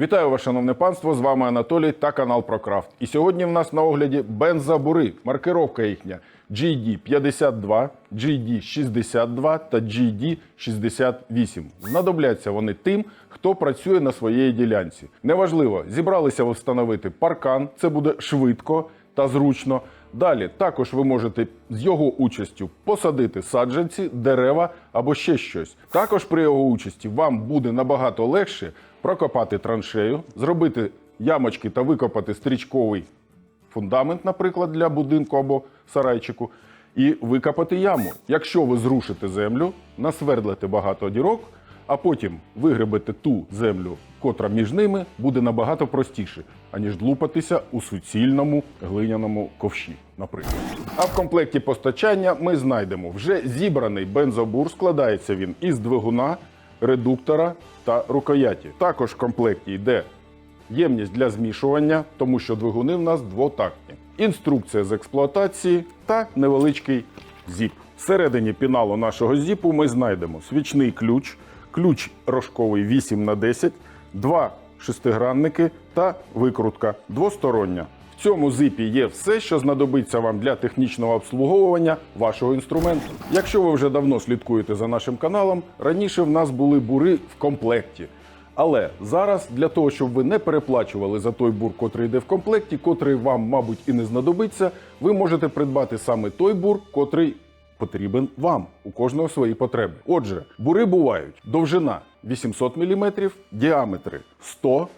Вітаю вас, шановне панство! З вами Анатолій та канал ProCraft. І сьогодні в нас на огляді бензобури. Маркировка їхня GD52, GD62 та GD68. Знадобляться вони тим, хто працює на своїй ділянці. Неважливо, зібралися ви встановити паркан, це буде швидко та зручно. Далі також ви можете з його участю посадити саджанці, дерева або ще щось. Також при його участі вам буде набагато легше прокопати траншею, зробити ямочки та викопати стрічковий фундамент, наприклад, для будинку або сарайчику, і викопати яму. Якщо ви зрушите землю, насвердлите багато дірок, а потім вигребете ту землю, котра між ними, буде набагато простіше, аніж длупатися у суцільному глиняному ковші, наприклад. А в комплекті постачання ми знайдемо вже зібраний бензобур. Складається він із двигуна, редуктора та рукояті. Також в комплекті йде ємність для змішування, тому що двигуни в нас двотактні. Інструкція з експлуатації та невеличкий зіп. Всередині піналу нашого зіпу ми знайдемо свічний ключ, ключ рожковий 8 на 10 два шестигранники та викрутка двостороння. В цьому зипі є все, що знадобиться вам для технічного обслуговування вашого інструменту. Якщо ви вже давно слідкуєте за нашим каналом, раніше в нас були бури в комплекті. Але зараз для того, щоб ви не переплачували за той бур, котрий йде в комплекті, котрий вам, мабуть, і не знадобиться, ви можете придбати саме той бур, котрий потрібен вам. У кожного свої потреби. Отже, бури бувають довжина 800 мм, діаметри 100,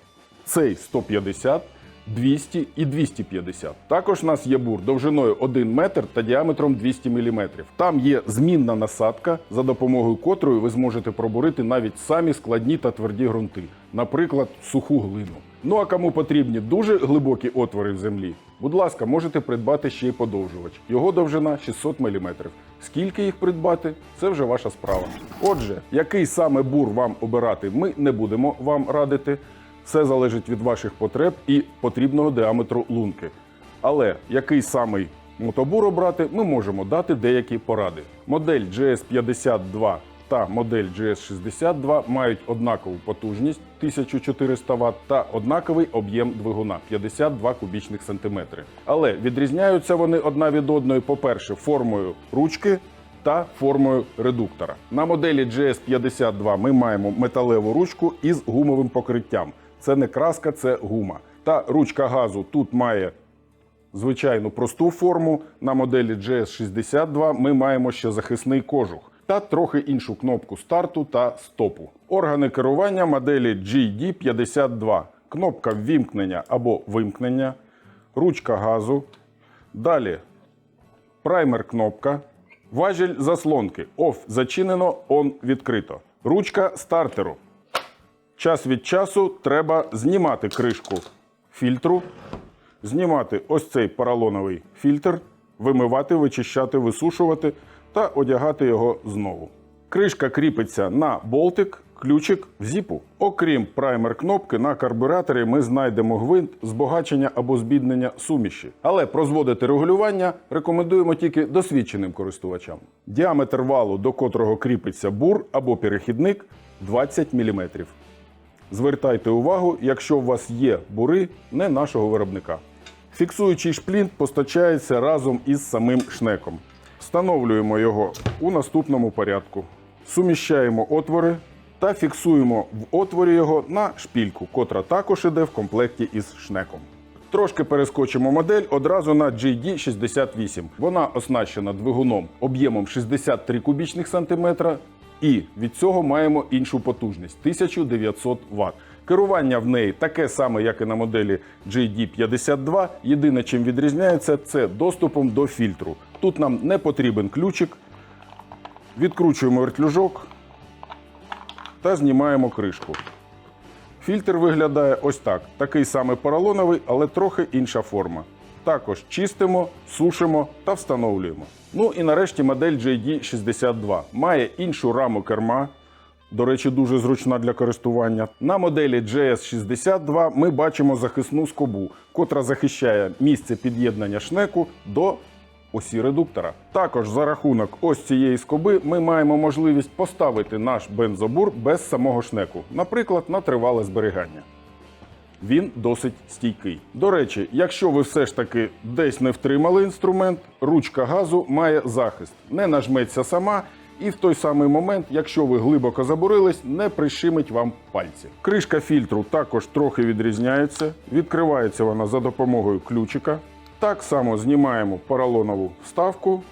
цей 150 200 і 250. Також у нас є бур довжиною 1 метр та діаметром 200 мм. Там є змінна насадка, за допомогою котрої ви зможете пробурити навіть самі складні та тверді ґрунти, наприклад, суху глину. Ну а кому потрібні дуже глибокі отвори в землі, будь ласка, можете придбати ще й подовжувач. Його довжина 600 мм. Скільки їх придбати, це вже ваша справа. Отже, який саме бур вам обирати, ми не будемо вам радити. Все залежить від ваших потреб і потрібного діаметру лунки. Але який самий мотобур обрати, ми можемо дати деякі поради. Модель GS52 та модель GS62 мають однакову потужність 1400 Вт та однаковий об'єм двигуна 52 кубічних сантиметри. Але відрізняються вони одна від одної, по-перше, формою ручки та формою редуктора. На моделі GS52 ми маємо металеву ручку із гумовим покриттям. Це не краска, це гума. Та ручка газу тут має звичайну просту форму. На моделі GS62 ми маємо ще захисний кожух та трохи іншу кнопку старту та стопу. Органи керування моделі GD52. Кнопка ввімкнення або вимкнення, ручка газу. Далі праймер кнопка, важіль заслонки. OFF зачинено, ON відкрито. Ручка стартеру. Час від часу треба знімати кришку фільтру, знімати ось цей поролоновий фільтр, вимивати, вичищати, висушувати та одягати його знову. Кришка кріпиться на болтик, ключик в зіпу. Окрім праймер кнопки, на карбюраторі ми знайдемо гвинт збагачення або збіднення суміші. Але прозводити регулювання рекомендуємо тільки досвідченим користувачам. Діаметр валу, до котрого кріпиться бур або перехідник 20 мм. Звертайте увагу, якщо у вас є бури не нашого виробника. Фіксуючий шплінт постачається разом із самим шнеком. Встановлюємо його у наступному порядку. Суміщаємо отвори та фіксуємо в отворі його на шпільку, котра також іде в комплекті із шнеком. Трошки перескочимо модель одразу на GD68. Вона оснащена двигуном об'ємом 63 кубічних сантиметра і від цього маємо іншу потужність 1900 Вт. Керування в неї таке саме, як і на моделі GD52. Єдине, чим відрізняється, це доступом до фільтру. Тут нам не потрібен ключик. Відкручуємо вертлюжок та знімаємо кришку. Фільтр виглядає ось так. Такий самий поролоновий, але трохи інша форма. Також чистимо, сушимо та встановлюємо. Ну і нарешті модель JD62 має іншу раму керма. До речі, дуже зручна для користування. На моделі GS62 ми бачимо захисну скобу, котра захищає місце під'єднання шнеку до осі редуктора. Також за рахунок ось цієї скоби ми маємо можливість поставити наш бензобур без самого шнеку, наприклад, на тривале зберігання. Він досить стійкий. До речі, якщо ви все ж таки десь не втримали інструмент, ручка газу має захист, не нажметься сама. І в той самий момент, якщо ви глибоко забурились, не прищимить вам пальці. Кришка фільтру також трохи відрізняється. Відкривається вона за допомогою ключика. Так само знімаємо поролонову вставку,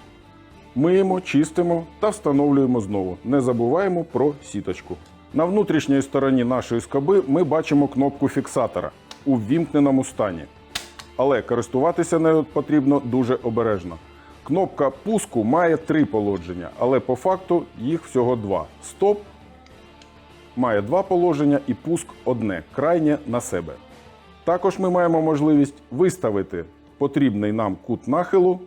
миємо, чистимо та встановлюємо знову. Не забуваємо про сіточку. На внутрішній стороні нашої скоби ми бачимо кнопку фіксатора у ввімкненому стані. Але користуватися нею потрібно дуже обережно. Кнопка пуску має три положення, але по факту їх всього два. Стоп має два положення і пуск одне, крайнє на себе. Також ми маємо можливість виставити потрібний нам кут нахилу,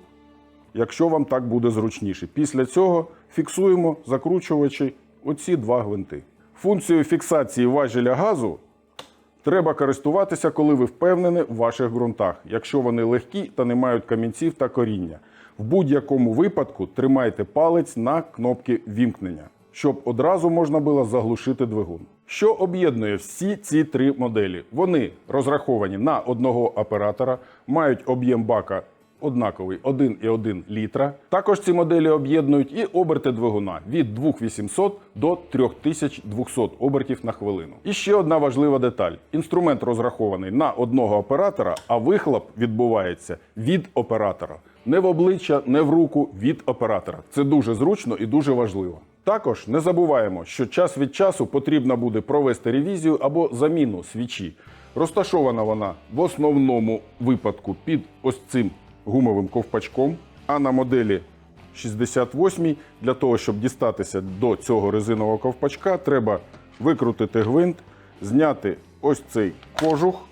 якщо вам так буде зручніше. Після цього фіксуємо закручувачі оці два гвинти. Функцією фіксації важеля газу треба користуватися, коли ви впевнені в ваших ґрунтах, якщо вони легкі та не мають камінців та коріння. В будь-якому випадку тримайте палець на кнопці вімкнення, щоб одразу можна було заглушити двигун. Що об'єднує всі ці три моделі? Вони розраховані на одного оператора, мають об'єм бака однаковий 1,1 літра. Також ці моделі об'єднують і оберти двигуна від 2800 до 3200 обертів на хвилину. І ще одна важлива деталь: інструмент розрахований на одного оператора, а вихлоп відбувається від оператора. Не в обличчя, не в руку від оператора. Це дуже зручно і дуже важливо. Також не забуваємо, що час від часу потрібно буде провести ревізію або заміну свічі. Розташована вона в основному випадку під ось цим гумовим ковпачком, а на моделі 68 для того, щоб дістатися до цього резинового ковпачка, треба викрутити гвинт, зняти ось цей кожух,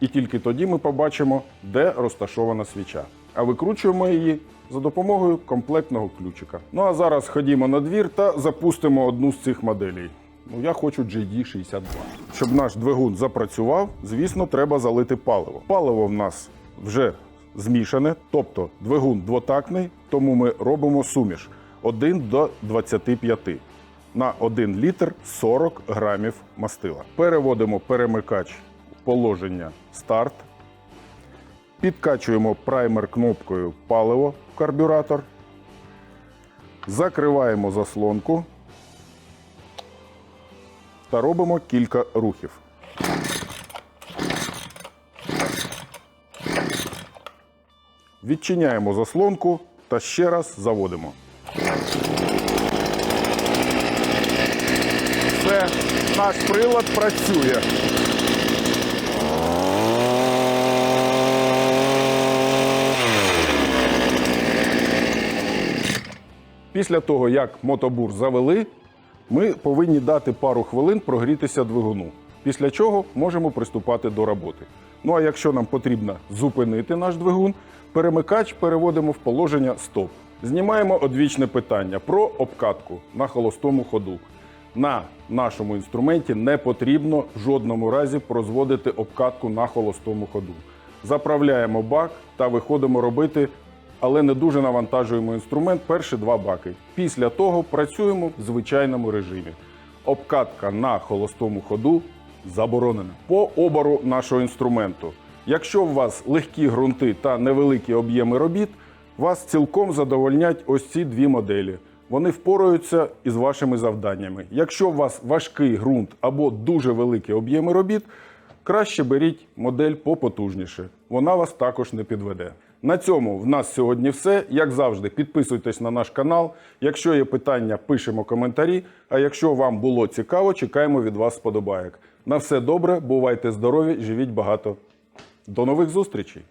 і тільки тоді ми побачимо, де розташована свіча. А викручуємо її за допомогою комплектного ключика. Ну а зараз ходімо на двір та запустимо одну з цих моделей. Ну, я хочу JD62. Щоб наш двигун запрацював, звісно, треба залити паливо. Паливо в нас вже змішане, тобто двигун двотактний, тому ми робимо суміш 1 до 25. На 1 літр 40 грамів мастила. Переводимо перемикач в положення старт. Підкачуємо праймер кнопкою паливо в карбюратор. Закриваємо заслонку та робимо кілька рухів. Відчиняємо заслонку та ще раз заводимо. Все, наш прилад працює. Після того, як мотобур завели, ми повинні дати пару хвилин прогрітися двигуну. Після чого можемо приступати до роботи. Ну а якщо нам потрібно зупинити наш двигун, перемикач переводимо в положення стоп. Знімаємо одвічне питання про обкатку на холостому ходу. На нашому інструменті не потрібно в жодному разі прозводити обкатку на холостому ходу. Заправляємо бак та виходимо робити, але не дуже навантажуємо інструмент перші два баки. Після того працюємо в звичайному режимі. Обкатка на холостому ходу заборонена. По обору нашого інструменту. Якщо у вас легкі ґрунти та невеликі об'єми робіт, вас цілком задовольнять ось ці дві моделі. Вони впораються із вашими завданнями. Якщо у вас важкий ґрунт або дуже великі об'єми робіт, краще беріть модель попотужніше. Вона вас також не підведе. На цьому в нас сьогодні все. Як завжди, підписуйтесь на наш канал. Якщо є питання, пишемо коментарі. А якщо вам було цікаво, чекаємо від вас сподобаєк. На все добре, бувайте здорові, живіть багато. До нових зустрічей!